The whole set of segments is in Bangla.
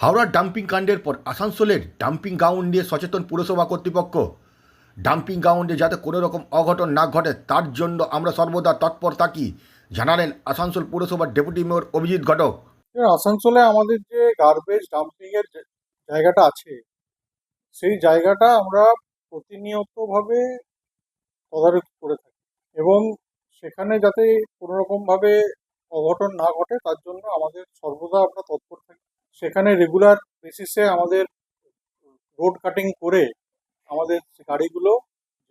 হাওড়ার ডাম্পিং কাণ্ডের পর আসানসোলের ডাম্পিং গ্রাউন্ড নিয়ে সচেতন পুরসভা কর্তৃপক্ষ। ডাম্পিং গ্রাউন্ডে যাতে কোনো রকম অঘটন না ঘটে, তার জন্য আমরা সর্বদা তৎপর থাকি, জানালেন আসানসোল পুরসভার ডেপুটি মেয়র অভিজিৎ ঘটক। আসানসোলে আমাদের যে গার্বেজ ডাম্পিং এর যে জায়গাটা আছে, সেই জায়গাটা আমরা প্রতিনিয়তভাবে তদারকি করে থাকি এবং সেখানে যাতে কোনো রকম ভাবে অঘটন না ঘটে, তার জন্য আমাদের সর্বদা আমরা তৎপর সেখানে রেগুলার বেসিসে আমাদের রোড কাটিং করে আমাদের গাড়িগুলো,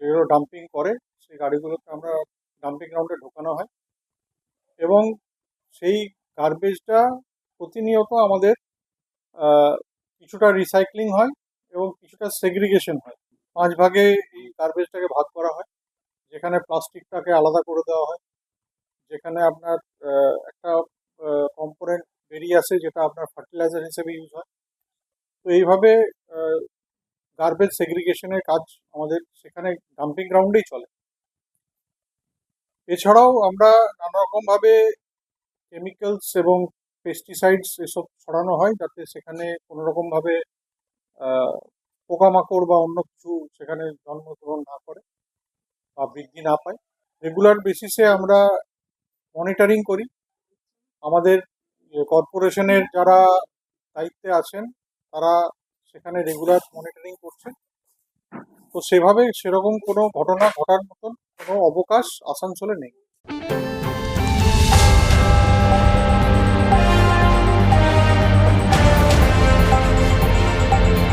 যেগুলো ডাম্পিং করে, সেই গাড়িগুলোকে আমরা ডাম্পিং গ্রাউন্ডে ঢোকানো হয়। এবং সেই গার্বেজটা প্রতিনিয়ত আমাদের কিছুটা রিসাইক্লিং হয় এবং কিছুটা সেগ্রিগেশন হয়। পাঁচ ভাগে এই গার্বেজটাকে ভাগ করা হয়, যেখানে প্লাস্টিকটাকে আলাদা করে দেওয়া হয়, যেখানে আপনার একটা কম্পোনেন্ট বেরিয়ে আসে যেটা আপনার ফার্টিলাইজার হিসেবে ইউজ হয়। তো এইভাবে গার্বেজ সেগ্রিগেশনের কাজ আমাদের সেখানে ডাম্পিং গ্রাউন্ডেই চলে। এছাড়াও আমরা নানা রকমভাবে কেমিক্যালস এবং পেস্টিসাইডস এসব ছড়ানো হয় যাতে সেখানে কোনো রকমভাবে পোকামাকড় বা অন্য কিছু সেখানে জন্মগ্রহণ না করে বা বৃদ্ধি না পায়। রেগুলার বেসিসে আমরা মনিটরিং করি। আমাদের কর্পোরেশনের যারা দায়িত্বে আছেন, তারা সেখানে রেগুলার মনিটরিং করছেন। তো সেভাবে সেরকম কোনো ঘটনা ঘটার মতন কোনো অবকাশ আসানসোলে নেই।